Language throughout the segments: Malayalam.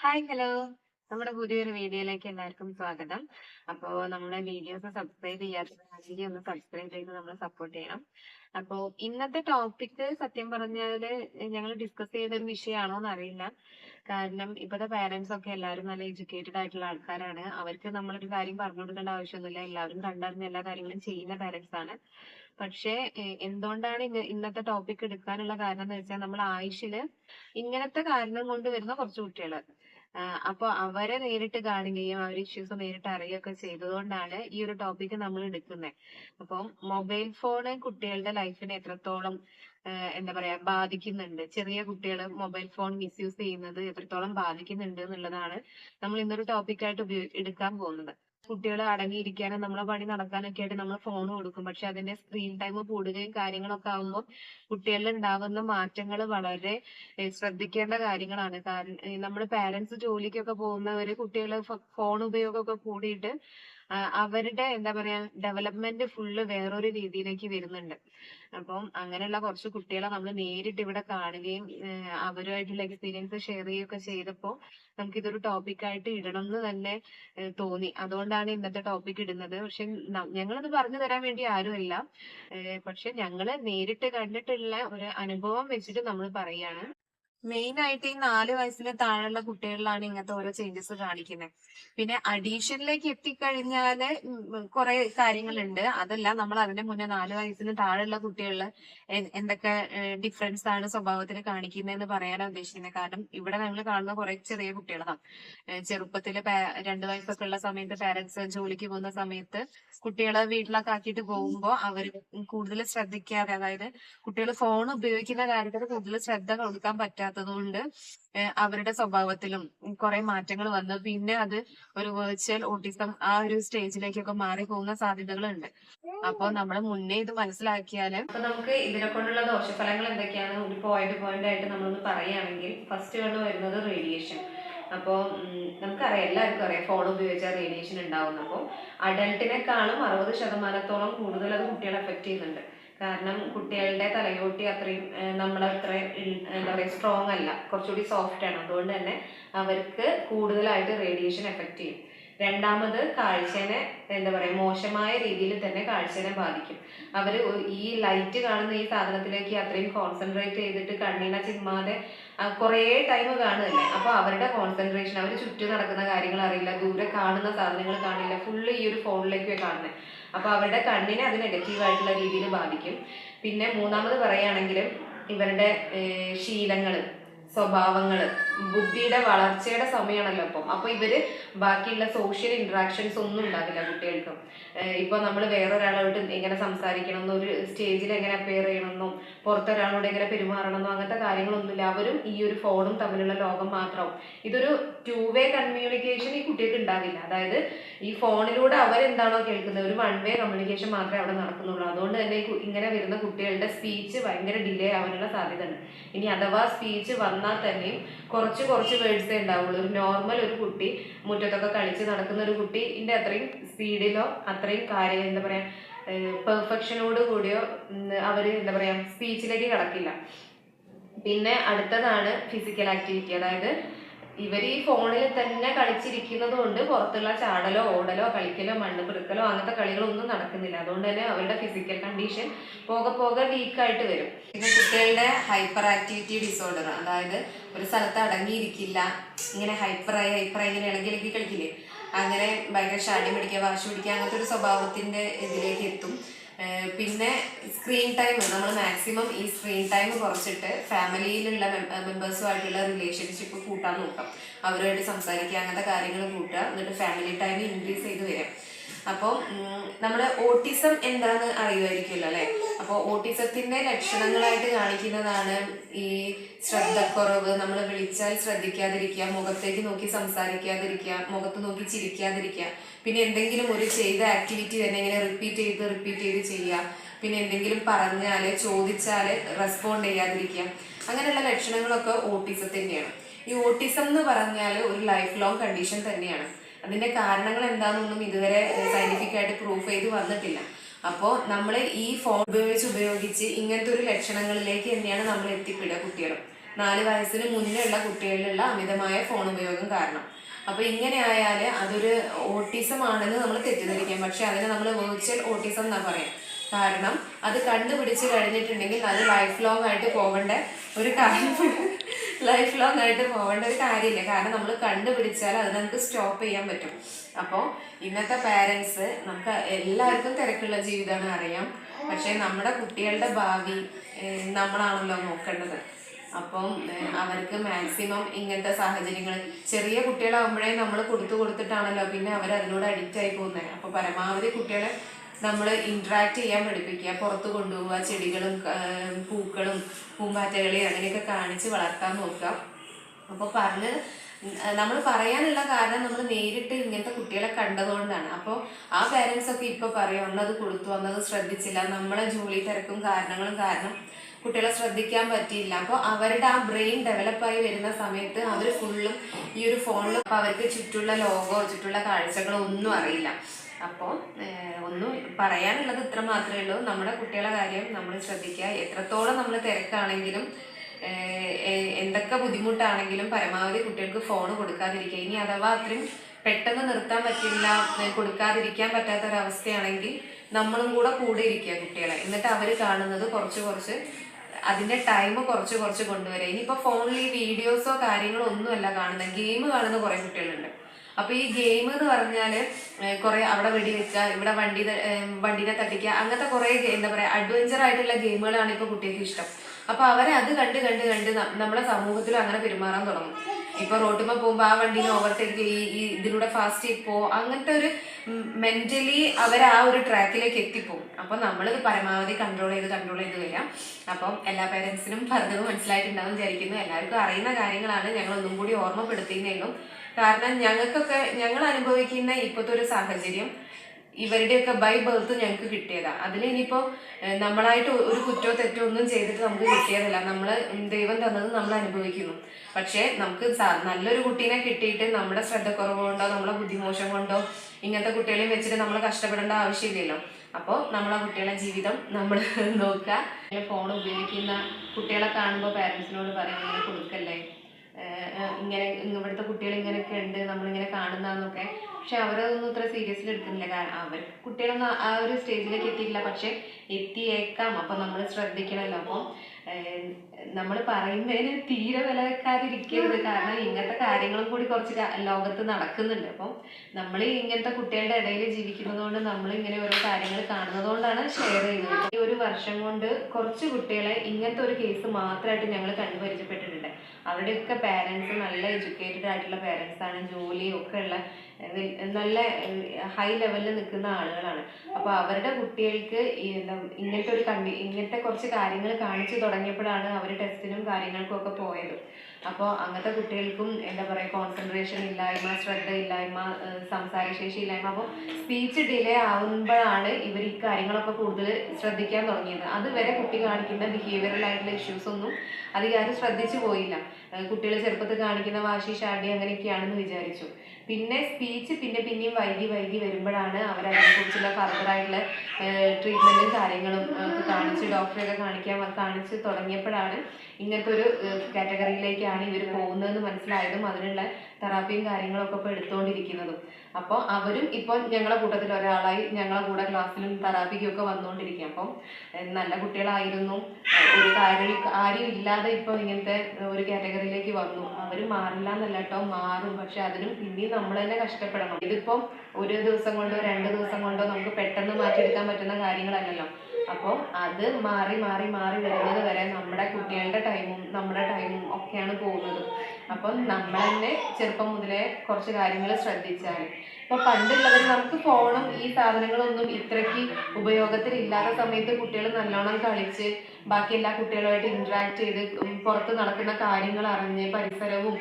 Hi hello. നമ്മുടെ പുതിയൊരു വീഡിയോയിലേക്ക് എല്ലാവർക്കും സ്വാഗതം. അപ്പോൾ നമ്മുടെ വീഡിയോസ് സബ്സ്ക്രൈബ് ചെയ്യാത്തവരാണെങ്കിൽ ഒന്ന് സബ്സ്ക്രൈബ് ചെയ്ത് നമ്മളെ സപ്പോർട്ട് ചെയ്യണം. അപ്പോൾ ഇന്നത്തെ ടോപ്പിക് സത്യം പറഞ്ഞാൽ ഞങ്ങൾ ഡിസ്കസ് ചെയ്ത ഒരു വിഷയമാണോ എന്ന് അറിയില്ല കാരണം ഇപ്പോഴത്തെ പാരന്റ്സ് ഒക്കെ എല്ലാവരും നല്ല എഡ്യൂക്കേറ്റഡ് ആയിട്ടുള്ള ആൾക്കാരാണ്. അവർക്ക് നമ്മളൊരു കാര്യം പറഞ്ഞു കൊടുക്കേണ്ട ആവശ്യമൊന്നുമില്ല. എല്ലാവരും കണ്ടറിഞ്ഞ എല്ലാ കാര്യങ്ങളും ചെയ്യുന്ന പാരന്റ്സ് ആണ്. പക്ഷേ എന്തുകൊണ്ടാണ് ഇന്നത്തെ ടോപ്പിക് എടുക്കാനുള്ള കാരണം എന്ന് വെച്ചാൽ നമ്മൾ ആയുഷിൽ ഇങ്ങനത്തെ കാരണം കൊണ്ട് വരുന്ന കുറച്ച് കുട്ടികൾ. ആഹ് അപ്പൊ അവരെ നേരിട്ട് കാണുകയും അവരെ ഇഷ്യൂസ് നേരിട്ട് അറിയുകയൊക്കെ ചെയ്തതുകൊണ്ടാണ് ഈ ഒരു ടോപ്പിക് നമ്മൾ എടുക്കുന്നത്. അപ്പം മൊബൈൽ ഫോണ് കുട്ടികളുടെ ലൈഫിനെ എത്രത്തോളം എന്താ പറയാ ബാധിക്കുന്നുണ്ട്? ചെറിയ കുട്ടികൾ മൊബൈൽ ഫോൺ മിസ്യൂസ് ചെയ്യുന്നത് എത്രത്തോളം ബാധിക്കുന്നുണ്ട് എന്നുള്ളതാണ് നമ്മൾ ഇന്നൊരു ടോപ്പിക്കായിട്ട് ഉപയോഗി എടുക്കാൻ പോകുന്നത്. കുട്ടികൾ അടങ്ങിയിരിക്കാനും നമ്മളെ പണി നടക്കാനൊക്കെ ആയിട്ട് നമ്മൾ ഫോൺ കൊടുക്കും. പക്ഷെ അതിന്റെ സ്ക്രീൻ ടൈം കൂടുകയും കാര്യങ്ങളൊക്കെ ആകുമ്പോൾ കുട്ടികളിൽ ഉണ്ടാകുന്ന മാറ്റങ്ങൾ വളരെ ശ്രദ്ധിക്കേണ്ട കാര്യങ്ങളാണ്. കാരണം നമ്മൾ പാരന്റ്സ് ജോലിക്കൊക്കെ പോകുന്നവര് കുട്ടികൾ ഫോൺ ഉപയോഗമൊക്കെ കൂടിയിട്ട് അവരുടെ എന്താ പറയാ ഡെവലപ്മെന്റ് ഫുള്ള് വേറൊരു രീതിയിലേക്ക് വരുന്നുണ്ട്. അപ്പം അങ്ങനെയുള്ള കുറച്ച് കുട്ടികളെ നമ്മൾ നേരിട്ട് ഇവിടെ കാണുകയും അവരുമായിട്ടുള്ള എക്സ്പീരിയൻസ് ഷെയർ ചെയ്യുകയൊക്കെ ചെയ്തപ്പോൾ നമുക്ക് ഇതൊരു ടോപ്പിക്കായിട്ട് ഇടണം എന്ന് തന്നെ തോന്നി. അതുകൊണ്ടാണ് ഇന്നത്തെ ടോപ്പിക് ഇടുന്നത്. പക്ഷെ ഞങ്ങളത് പറഞ്ഞു തരാൻ വേണ്ടി ആരുമല്ല. പക്ഷെ ഞങ്ങൾ നേരിട്ട് കണ്ടിട്ടുള്ള ഒരു അനുഭവം വെച്ചിട്ട് നമ്മൾ പറയാണ്. മെയിൻ ആയിട്ട് ഈ നാല് വയസ്സിന് താഴെയുള്ള കുട്ടികളിലാണ് ഇങ്ങനത്തെ ഓരോ ചേഞ്ചസ് കാണിക്കുന്നത് പിന്നെ അഡീഷനിലേക്ക് എത്തിക്കഴിഞ്ഞാൽ കുറെ കാര്യങ്ങളുണ്ട്. അതല്ല നമ്മൾ അതിന്റെ മുന്നേ നാല് വയസ്സിന് താഴെയുള്ള കുട്ടികളിൽ എന്തൊക്കെ ഡിഫറൻസ് ആണ് സ്വഭാവത്തിൽ കാണിക്കുന്നതെന്ന് പറയാനാണ് ഉദ്ദേശിക്കുന്നത് കാരണം ഇവിടെ നമ്മൾ കാണുന്ന കുറെ ചെറിയ കുട്ടികളാണ് ചെറുപ്പത്തിൽ രണ്ട് വയസ്സൊക്കെ ഉള്ള സമയത്ത് പാരന്റ്സ് ജോലിക്ക് പോകുന്ന സമയത്ത് കുട്ടികളെ വീട്ടിലൊക്കെ ആക്കിയിട്ട് പോകുമ്പോൾ അവർ കൂടുതൽ ശ്രദ്ധിക്കാതെ അതായത് കുട്ടികൾ ഫോൺ ഉപയോഗിക്കുന്ന കാര്യത്തിൽ കൂടുതൽ ശ്രദ്ധ കൊടുക്കാൻ പറ്റാത്തത് കൊണ്ട് അവരുടെ സ്വഭാവത്തിലും കുറെ മാറ്റങ്ങൾ വന്നു. പിന്നെ അത് ഒരു വെർച്വൽ ഓട്ടിസം ആ ഒരു സ്റ്റേജിലേക്കൊക്കെ മാറി പോകുന്ന സാധ്യതകളുണ്ട്. അപ്പൊ നമ്മൾ മുന്നേ ഇത് മനസ്സിലാക്കിയാൽ അപ്പൊ നമുക്ക് ഇതിനെ കൊണ്ടുള്ള ദോഷഫലങ്ങൾ എന്തൊക്കെയാണ്? ഒരു പോയിന്റ് പോയിന്റ് ആയിട്ട് നമ്മളൊന്ന് പറയുകയാണെങ്കിൽ ഫസ്റ്റ് കണ്ടു വരുന്നത് റേഡിയേഷൻ അപ്പോൾ നമുക്കറിയാം എല്ലാവർക്കും അറിയാം ഫോൺ ഉപയോഗിച്ചാൽ റേഡിയേഷൻ ഉണ്ടാവുന്നു അപ്പോൾ അഡൽട്ടിനെക്കാളും അറുപത് ശതമാനത്തോളം കൂടുതൽ അത് കുട്ടികളെ എഫക്ട് ചെയ്യുന്നുണ്ട്. കാരണം കുട്ടികളുടെ തലയോട്ടി അത്രയും ഏഹ്, നമ്മളത്ര എന്താ പറയുക സ്ട്രോങ് അല്ല. കുറച്ചുകൂടി സോഫ്റ്റ് ആണ്. അതുകൊണ്ട് തന്നെ അവർക്ക് കൂടുതലായിട്ട് റേഡിയേഷൻ എഫക്റ്റ് ചെയ്യും. രണ്ടാമത് കാഴ്ചനെ എന്താ പറയുക മോശമായ രീതിയിൽ തന്നെ കാഴ്ചനെ ബാധിക്കും. അവർ ഈ ലൈറ്റ് കാണുന്ന ഈ സാധനത്തിലേക്ക് അത്രയും കോൺസെൻട്രേറ്റ് ചെയ്തിട്ട് കണ്ണിനെ ചിമ്മാതെ കുറേ ടൈം കാണുകയല്ലേ അപ്പോൾ അവരുടെ കോൺസെൻട്രേഷൻ അവർ ചുറ്റും നടക്കുന്ന കാര്യങ്ങൾ അറിയില്ല. ദൂരെ കാണുന്ന സാധനങ്ങൾ കാണില്ല. ഫുള്ള് ഈ ഒരു ഫോണിലേക്ക് കാണുന്നത് അപ്പോൾ അവരുടെ കണ്ണിനെ അത് നെഗറ്റീവായിട്ടുള്ള രീതിയിൽ ബാധിക്കും. പിന്നെ മൂന്നാമത് പറയുകയാണെങ്കിൽ ഇവരുടെ ശീലങ്ങൾ സ്വഭാവങ്ങൾ ബുദ്ധിയുടെ വളർച്ചയുടെ സമയമാണല്ലോ അപ്പം അപ്പോൾ ഇവർ ബാക്കിയുള്ള സോഷ്യൽ ഇന്ററാക്ഷൻസ് ഒന്നും ഉണ്ടാകില്ല കുട്ടികൾക്കും. ഇപ്പോൾ നമ്മൾ വേറെ ഒരാളോട് എങ്ങനെ സംസാരിക്കണം എന്നോ ഒരു സ്റ്റേജിൽ എങ്ങനെ അപ്പയർ ചെയ്യണമെന്നോ പുറത്തൊരാളോട് എങ്ങനെ പെരുമാറണമെന്നോ അങ്ങനത്തെ കാര്യങ്ങളൊന്നുമില്ല. അവരും ഈ ഒരു ഫോണും തമ്മിലുള്ള ലോകം മാത്രമാവും ഇതൊരു ടു വേ കമ്മ്യൂണിക്കേഷൻ ഈ കുട്ടികൾക്ക് ഉണ്ടാകില്ല അതായത് ഈ ഫോണിലൂടെ അവരെന്താണോ കേൾക്കുന്നത്? ഒരു വൺ വേ കമ്മ്യൂണിക്കേഷൻ മാത്രമേ അവിടെ നടക്കുന്നുള്ളൂ. അതുകൊണ്ട് തന്നെ ഇങ്ങനെ വരുന്ന കുട്ടികളുടെ സ്പീച്ച് ഭയങ്കര ഡിലേ ആവാനുള്ള സാധ്യത ഉണ്ട് ഇനി അഥവാ സ്പീച്ച് വന്നാൽ തന്നെയും കുറച്ച് കുറച്ച് വേർഡ്സേ ഉണ്ടാവുള്ളൂ. ഒരു നോർമൽ ഒരു കുട്ടി മുറ്റത്തൊക്കെ കളിച്ച് നടക്കുന്ന ഒരു കുട്ടിന്റെ അത്രയും സ്പീഡിലോ അത്രയും കാര്യം എന്താ പറയുക പെർഫെക്ഷനോട് കൂടിയോ അവർ എന്താ പറയുക സ്പീച്ചിലേക്ക് കടക്കില്ല. പിന്നെ അടുത്തതാണ് ഫിസിക്കൽ ആക്ടിവിറ്റി അതായത് ഇവർ ഈ ഫോണിൽ തന്നെ കളിച്ചിരിക്കുന്നത് കൊണ്ട് പുറത്തുള്ള ചാടലോ ഓടലോ കളിക്കലോ മണ്ണ് പെറുക്കലോ അങ്ങനത്തെ കളികളൊന്നും നടക്കുന്നില്ല. അതുകൊണ്ട് തന്നെ അവരുടെ ഫിസിക്കൽ കണ്ടീഷൻ പോകെ പോകെ വീക്കായിട്ട് വരും. പിന്നെ കുട്ടികളുടെ ഹൈപ്പർ ആക്ടിവിറ്റി ഡിസോർഡർ അതായത് ഒരു സ്ഥലത്ത് അടങ്ങിയിരിക്കില്ല ഇങ്ങനെ ഹൈപ്പറായി ഹൈപ്പറായി ഇങ്ങനെ ഇളകി ഇളകി കളിക്കില്ലേ? അങ്ങനെ ഭയങ്കര ഷാടി പിടിക്കുക വാശി പിടിക്കുക അങ്ങനത്തെ ഒരു സ്വഭാവത്തിന്റെ ഇതിലേക്ക് എത്തും. പിന്നെ സ്ക്രീൻ ടൈം നമ്മൾ മാക്സിമം ഈ സ്ക്രീൻ ടൈം കുറച്ചിട്ട് ഫാമിലിയിലുള്ള മെമ്പേഴ്സുമായിട്ടുള്ള റിലേഷൻഷിപ്പ് കൂട്ടാൻ നോക്കാം. അവരുമായിട്ട് സംസാരിക്കുക അങ്ങനത്തെ കാര്യങ്ങൾ കൂട്ടുക. എന്നിട്ട് ഫാമിലി ടൈം ഇൻക്രീസ് ചെയ്ത് വരാം. അപ്പോൾ നമ്മുടെ ഓട്ടിസം എന്താന്ന് അറിയുമായിരിക്കുമല്ലോ അല്ലേ? അപ്പോൾ ഓട്ടിസത്തിന്റെ ലക്ഷണങ്ങളായിട്ട് കാണിക്കുന്നതാണ് ഈ ശ്രദ്ധക്കുറവ്. നമ്മൾ വിളിച്ചാൽ ശ്രദ്ധിക്കാതിരിക്കുക മുഖത്തേക്ക് നോക്കി സംസാരിക്കാതിരിക്കുക മുഖത്ത് നോക്കി ചിരിക്കാതിരിക്കുക. പിന്നെ എന്തെങ്കിലും ഒരു ചെയ്ത ആക്ടിവിറ്റി തന്നെ ഇങ്ങനെ റിപ്പീറ്റ് ചെയ്ത് റിപ്പീറ്റ് ചെയ്ത് ചെയ്യുക. പിന്നെ എന്തെങ്കിലും പറഞ്ഞാൽ ചോദിച്ചാൽ റെസ്പോണ്ട് ചെയ്യാതിരിക്കുക. അങ്ങനെയുള്ള ലക്ഷണങ്ങളൊക്കെ ഓട്ടിസത്തിന്റെയാണ് ഈ ഓട്ടിസം എന്ന് പറഞ്ഞാൽ ഒരു ലൈഫ് ലോങ് കണ്ടീഷൻ തന്നെയാണ്. അതിന്റെ കാരണങ്ങൾ എന്താണെന്നൊന്നും ഇതുവരെ സയന്റിഫിക് ആയിട്ട് പ്രൂഫ് ചെയ്ത് വന്നിട്ടില്ല. അപ്പോൾ നമ്മൾ ഈ ഫോൺ ഉപയോഗിച്ച് ഉപയോഗിച്ച് ഇങ്ങനത്തെ ഒരു ലക്ഷണങ്ങളിലേക്ക് തന്നെയാണ് നമ്മൾ എത്തിപ്പെടുക കുട്ടികൾ നാല് വയസ്സിന് മുന്നേ ഉള്ള കുട്ടികളിലുള്ള അമിതമായ ഫോൺ ഉപയോഗം കാരണം. അപ്പൊ ഇങ്ങനെ ആയാൽ അതൊരു ഓട്ടിസം ആണെന്ന് നമ്മൾ തെറ്റിദ്ധരിക്കാം. പക്ഷെ അതിനെ നമ്മൾ വെർച്വൽ ഓട്ടിസം എന്നാ പറയാം. കാരണം അത് കണ്ടുപിടിച്ച് കഴിഞ്ഞിട്ടുണ്ടെങ്കിൽ അത് ലൈഫ് ലോങ് ആയിട്ട് പോകേണ്ട ഒരു കാര്യം. ലൈഫ് ലോങ് ആയിട്ട് പോകേണ്ട ഒരു കാര്യമില്ല. കാരണം നമ്മൾ കണ്ടുപിടിച്ചാൽ അത് നമുക്ക് സ്റ്റോപ്പ് ചെയ്യാൻ പറ്റും. അപ്പോൾ ഇന്നത്തെ പാരൻസ് നമുക്ക് എല്ലാവർക്കും തിരക്കുള്ള ജീവിതമാണ് അറിയാം. പക്ഷേ നമ്മുടെ കുട്ടികളുടെ ഭാവി നമ്മളാണല്ലോ നോക്കേണ്ടത്. അപ്പം അവർക്ക് മാക്സിമം ഇങ്ങനത്തെ സാഹചര്യങ്ങൾ ചെറിയ കുട്ടികളാകുമ്പോഴേ നമ്മൾ കൊടുത്തു കൊടുത്തിട്ടാണല്ലോ പിന്നെ അവർ അതിനോട് അഡിക്റ്റ് ആയി പോകുന്നത്. അപ്പോൾ പരമാവധി കുട്ടികളെ നമ്മൾ ഇൻട്രാക്ട് ചെയ്യാൻ പഠിപ്പിക്കുക. പുറത്ത് കൊണ്ടുപോവുക ചെടികളും പൂക്കളും പൂമ്പാറ്റകളെയും അങ്ങനെയൊക്കെ കാണിച്ച് വളർത്താൻ നോക്കുക. അപ്പോൾ പറഞ്ഞ് നമ്മൾ പറയാനുള്ള കാരണം നമ്മൾ നേരിട്ട് ഇങ്ങനത്തെ കുട്ടികളെ കണ്ടതുകൊണ്ടാണ്. അപ്പോൾ ആ പാരൻസ് ഒക്കെ ഇപ്പോൾ പറയും അന്നത് കൊടുത്തു അന്നത് ശ്രദ്ധിച്ചില്ല. നമ്മളെ ജോലി തിരക്കും കാരണങ്ങളും കാരണം കുട്ടികളെ ശ്രദ്ധിക്കാൻ പറ്റിയില്ല. അപ്പോൾ അവരുടെ ആ ബ്രെയിൻ ഡെവലപ്പായി വരുന്ന സമയത്ത് അവർ ഫുള്ളും ഈ ഒരു ഫോണിൽ അവർക്ക് ചുറ്റുള്ള ലോകോ ചുറ്റുള്ള കാഴ്ചകളോ ഒന്നും അറിയില്ല. അപ്പോൾ ഒന്നും പറയാനുള്ളത് ഇത്ര മാത്രമേ ഉള്ളൂ. നമ്മുടെ കുട്ടികളെ കാര്യം നമ്മൾ ശ്രദ്ധിക്കുക. എത്രത്തോളം നമ്മൾ തിരക്കാണെങ്കിലും എന്തൊക്കെ ബുദ്ധിമുട്ടാണെങ്കിലും പരമാവധി കുട്ടികൾക്ക് ഫോൺ കൊടുക്കാതിരിക്കുക. ഇനി അഥവാ അത്രയും പെട്ടെന്ന് നിർത്താൻ പറ്റില്ല കൊടുക്കാതിരിക്കാൻ പറ്റാത്ത ഒരവസ്ഥയാണെങ്കിൽ നമ്മളും കൂടെ കൂടെ ഇരിക്കുക കുട്ടികളെ. എന്നിട്ട് അവർ കാണുന്നത് കുറച്ച് കുറച്ച് അതിന്റെ ടൈം കുറച്ച് കുറച്ച് കൊണ്ടുവരിക. ഇനിയിപ്പോ ഫോണിൽ ഈ വീഡിയോസോ കാര്യങ്ങളോ ഒന്നുമല്ല കാണുന്നത്. ഗെയിം കാണുന്ന കുറേ കുട്ടികളുണ്ട്. അപ്പൊ ഈ ഗെയിം എന്ന് പറഞ്ഞാൽ കൊറേ അവിടെ വെടിവെക്കുക ഇവിടെ വണ്ടി വണ്ടിനെ തട്ടിക്കുക അങ്ങനത്തെ കുറെ എന്താ പറയാ അഡ്വഞ്ചർ ആയിട്ടുള്ള ഗെയിമുകളാണ് ഇപ്പൊ കുട്ടികൾക്ക് ഇഷ്ടം. അപ്പൊ അവരെ അത് കണ്ട് കണ്ട് കണ്ട് നമ്മുടെ നമ്മളെ സമൂഹത്തിലും അങ്ങനെ പെരുമാറാൻ തുടങ്ങും. ഇപ്പൊ റോട്ടുമ്പോ പോകുമ്പോ ആ വണ്ടിനെ ഓവർടേക്ക് ഈ ഇതിലൂടെ ഫാസ്റ്റ് പോ അങ്ങനത്തെ ഒരു മെന്റലി അവർ ആ ഒരു ട്രാക്കിലേക്ക് എത്തിപ്പോകും അപ്പൊ നമ്മളിത് പരമാവധി കൺട്രോൾ ചെയ്ത് കൺട്രോൾ ചെയ്ത് വരാം. അപ്പം എല്ലാ പേരൻസിനും പറഞ്ഞത് മനസ്സിലായിട്ടുണ്ടാവും വിചാരിക്കുന്നു. എല്ലാവർക്കും അറിയുന്ന കാര്യങ്ങളാണ് ഞങ്ങൾ ഒന്നും കൂടി ഓർമ്മപ്പെടുത്തിയെന്നേ ഉള്ളൂ. കാരണം ഞങ്ങൾക്കൊക്കെ ഞങ്ങൾ അനുഭവിക്കുന്ന ഇപ്പോഴത്തെ ഒരു സാഹചര്യം ഇവരുടെയൊക്കെ ബൈ ബർത്ത് ഞങ്ങൾക്ക് കിട്ടിയതാ. അതിൽ ഇനിയിപ്പോൾ നമ്മളായിട്ട് ഒരു കുറ്റോ തെറ്റോ ഒന്നും ചെയ്തിട്ട് നമുക്ക് കിട്ടിയതല്ല. നമ്മൾ ദൈവം തന്നത് നമ്മൾ അനുഭവിക്കുന്നു. പക്ഷേ നമുക്ക് നല്ലൊരു കുട്ടീനെ കിട്ടിയിട്ട് നമ്മുടെ ശ്രദ്ധക്കുറവ് കൊണ്ടോ നമ്മളെ ബുദ്ധിമോശം കൊണ്ടോ ഇങ്ങനത്തെ കുട്ടികളെയും വെച്ചിട്ട് നമ്മൾ കഷ്ടപ്പെടേണ്ട ആവശ്യമില്ലല്ലോ. അപ്പോൾ നമ്മളെ കുട്ടികളെ ജീവിതം നമ്മൾ നോക്കുക. ഫോൺ ഉപയോഗിക്കുന്ന കുട്ടികളെ കാണുമ്പോൾ പാരൻസിനോട് ഇങ്ങനെ കൊടുക്കല്ലേ? ഇങ്ങനെ ഇവിടുത്തെ കുട്ടികൾ ഇങ്ങനെയൊക്കെ ഉണ്ട് നമ്മളിങ്ങനെ കാണുന്നതെന്നൊക്കെ. പക്ഷെ അവരതൊന്നും ഇത്ര സീരിയസ്ലി എടുക്കുന്നില്ല. കാരണം അവർ കുട്ടികളൊന്നും ആ ഒരു സ്റ്റേജിലേക്ക് എത്തിയിട്ടില്ല. പക്ഷെ എത്തിയേക്കാം. അപ്പൊ നമ്മൾ ശ്രദ്ധിക്കണമല്ലോ അപ്പം നമ്മൾ പറയുന്നതിന് തീരെ വില വെക്കാതിരിക്കരുത് കാരണം ഇങ്ങനത്തെ കാര്യങ്ങളും കൂടി കുറച്ച് ലോകത്ത് നടക്കുന്നുണ്ട്. അപ്പം നമ്മൾ ഇങ്ങനത്തെ കുട്ടികളുടെ ഇടയിൽ ജീവിക്കുന്നത് കൊണ്ട് നമ്മൾ ഇങ്ങനെ ഓരോ കാര്യങ്ങൾ കാണുന്നതുകൊണ്ടാണ് ഷെയർ ചെയ്യുന്നത്. ഈ ഒരു വർഷം കൊണ്ട് കുറച്ച് കുട്ടികളെ ഇങ്ങനത്തെ ഒരു കേസ് മാത്രമായിട്ട് ഞങ്ങൾ കണ്ടു പരിചയപ്പെട്ടിട്ടുണ്ട് പേരൻസ് നല്ല എഡ്യൂക്കേറ്റഡ് ആയിട്ടുള്ള പേരൻസ് ആണ്. ജോലിയും ഒക്കെ ഉള്ള നല്ല ഹൈ ലെവലിൽ നിൽക്കുന്ന ആളുകളാണ്. അപ്പോൾ അവരുടെ കുട്ടികൾക്ക് ഇങ്ങനത്തെ ഒരു കണ്ടി ഇങ്ങനത്തെ കുറച്ച് കാര്യങ്ങൾ കാണിച്ചു തുടങ്ങിയപ്പോഴാണ് അവർ ടെസ്റ്റിനും കാര്യങ്ങൾക്കും ഒക്കെ പോയത്. അപ്പോൾ അങ്ങനത്തെ കുട്ടികൾക്കും എന്താ പറയുക കോൺസെൻട്രേഷൻ ഇല്ലായ്മ ശ്രദ്ധ ഇല്ലായ്മ ഏഹ് സംസാരശേഷി ഇല്ലായ്മ അപ്പോൾ സ്പീച്ച് ഡിലേ ആവുമ്പോഴാണ് ഇവർ ഈ കാര്യങ്ങളൊക്കെ കൂടുതൽ ശ്രദ്ധിക്കാൻ തുടങ്ങിയത്. അതുവരെ കുട്ടി കാണിക്കുന്ന ബിഹേവിയറൽ ആയിട്ടുള്ള ഇഷ്യൂസ് ഒന്നും അധികാരം ശ്രദ്ധിച്ചു പോയില്ല. കുട്ടികൾ ചെറുപ്പത്തിൽ കാണിക്കുന്ന വാശി ഷാഡി അങ്ങനെയൊക്കെയാണെന്ന് വിചാരിച്ചു. പിന്നെ സ്പീച്ച് പിന്നെ പിന്നെയും വൈകി വൈകി വരുമ്പോഴാണ് അവർ അതിനെക്കുറിച്ചുള്ള ഫർദർ ആയിട്ടുള്ള ട്രീറ്റ്മെന്റും കാര്യങ്ങളും കാണിച്ച് ഡോക്ടറെയൊക്കെ കാണിക്കാൻ കാണിച്ച് തുടങ്ങിയപ്പോഴാണ് ഇങ്ങനത്തെ ഒരു കാറ്റഗറിയിലേക്കാണ് ഇവർ പോകുന്നതെന്ന് മനസ്സിലായതും അതിനുള്ള തെറാപ്പിയും കാര്യങ്ങളൊക്കെ ഇപ്പോൾ എടുത്തുകൊണ്ടിരിക്കുന്നതും അപ്പോൾ അവരും ഇപ്പോൾ ഞങ്ങളുടെ കൂട്ടത്തിൽ ഒരാളായി ഞങ്ങളെ കൂടെ ക്ലാസ്സിലും തെറാപ്പിക്കൊക്കെ വന്നുകൊണ്ടിരിക്കുക അപ്പം നല്ല കുട്ടികളായിരുന്നു. ഒരു കാര്യം ആരും ഇല്ലാതെ ഇപ്പോൾ ഇങ്ങനത്തെ ഒരു കാറ്റഗറിയിലേക്ക് വന്നു. അവർ മാറില്ല എന്നല്ല കേട്ടോ മാറും. പക്ഷെ അതിനും പിന്നെയും നമ്മൾ തന്നെ കഷ്ടപ്പെടണം. ഇതിപ്പം ഒരു ദിവസം കൊണ്ടോ രണ്ട് ദിവസം കൊണ്ടോ നമുക്ക് പെട്ടെന്ന് മാറ്റിയെടുക്കാൻ പറ്റുന്ന കാര്യങ്ങളല്ലല്ലോ. അപ്പോൾ അത് മാറി മാറി മാറി വരുന്നത് വരെ നമ്മുടെ കുട്ടികളുടെ ടൈമും നമ്മുടെ ടൈമും ഒക്കെയാണ് പോകുന്നത്. അപ്പം നമ്മൾ തന്നെ ചെറുപ്പം മുതലേ കുറച്ച് കാര്യങ്ങൾ ശ്രദ്ധിച്ചാൽ. ഇപ്പൊ പണ്ടുള്ളവർ നമുക്ക് ഫോണും ഈ സാധനങ്ങളൊന്നും ഇത്രയ്ക്ക് ഉപയോഗത്തിൽ ഇല്ലാത്ത സമയത്ത് കുട്ടികൾ നല്ലോണം കളിച്ച് ബാക്കി എല്ലാ കുട്ടികളുമായിട്ട് ഇന്ററാക്ട് ചെയ്ത് പുറത്ത് നടക്കുന്ന കാര്യങ്ങൾ അറിഞ്ഞ് പരിസരവും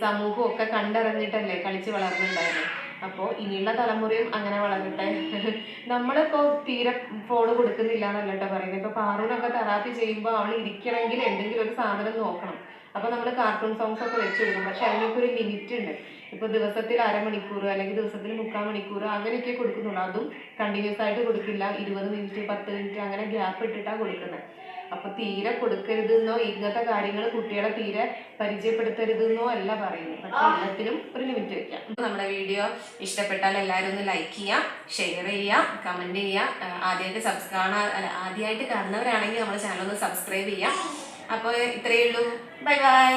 സമൂഹവും ഒക്കെ കണ്ടറിഞ്ഞിട്ടല്ലേ കളിച്ച് വളർന്നുണ്ടായത് അപ്പോൾ ഇനിയുള്ള തലമുറയും അങ്ങനെ വളരട്ടെ. നമ്മളിപ്പോ തീരെ ഫോൺ കൊടുക്കുന്നില്ല എന്നല്ല കേട്ടോ പറയുന്നത് ഇപ്പോൾ പാറൂനൊക്കെ തെറാപ്പി ചെയ്യുമ്പോൾ അവൾ ഇരിക്കണമെങ്കിൽ എന്തെങ്കിലും ഒരു സാധനം നോക്കണം. അപ്പോൾ നമ്മൾ കാർട്ടൂൺ സോങ്സ് ഒക്കെ വെച്ച് കൊടുക്കും. പക്ഷെ അതിനൊക്കെ ഒരു ലിമിറ്റ് ഉണ്ട്. ഇപ്പോൾ ദിവസത്തിൽ അരമണിക്കൂർ അല്ലെങ്കിൽ ദിവസത്തിൽ മുക്കാൽ മണിക്കൂർ അങ്ങനെയൊക്കെ കൊടുക്കുന്നുള്ളൂ. അതും കണ്ടിന്യൂസ് ആയിട്ട് കൊടുക്കില്ല. ഇരുപത് മിനിറ്റ് പത്ത് മിനിറ്റ് അങ്ങനെ ഗ്യാപ്പ് ഇട്ടിട്ടാണ് കൊടുക്കുന്നത് അപ്പൊ തീരെ കൊടുക്കരുതെന്നോ ഇങ്ങനത്തെ കാര്യങ്ങൾ കുട്ടികളെ തീരെ പരിചയപ്പെടുത്തരുതെന്നോ അല്ല പറയുന്നത്. പക്ഷെ എല്ലാത്തിനും ഒരു ലിമിറ്റ് വെക്കാം നമ്മുടെ വീഡിയോ ഇഷ്ടപ്പെട്ടാൽ എല്ലാവരും ഒന്ന് ലൈക്ക് ചെയ്യുക ഷെയർ ചെയ്യുക കമന്റ് ചെയ്യുക. ആദ്യമായിട്ട് സബ്സ്ക്രൈബ് കാണാ ആദ്യമായിട്ട് കാണുന്നവരാണെങ്കിൽ നമ്മുടെ ചാനൽ ഒന്ന് സബ്സ്ക്രൈബ് ചെയ്യുക. അപ്പോൾ ഇത്രയേ ഉള്ളൂ. Bye bye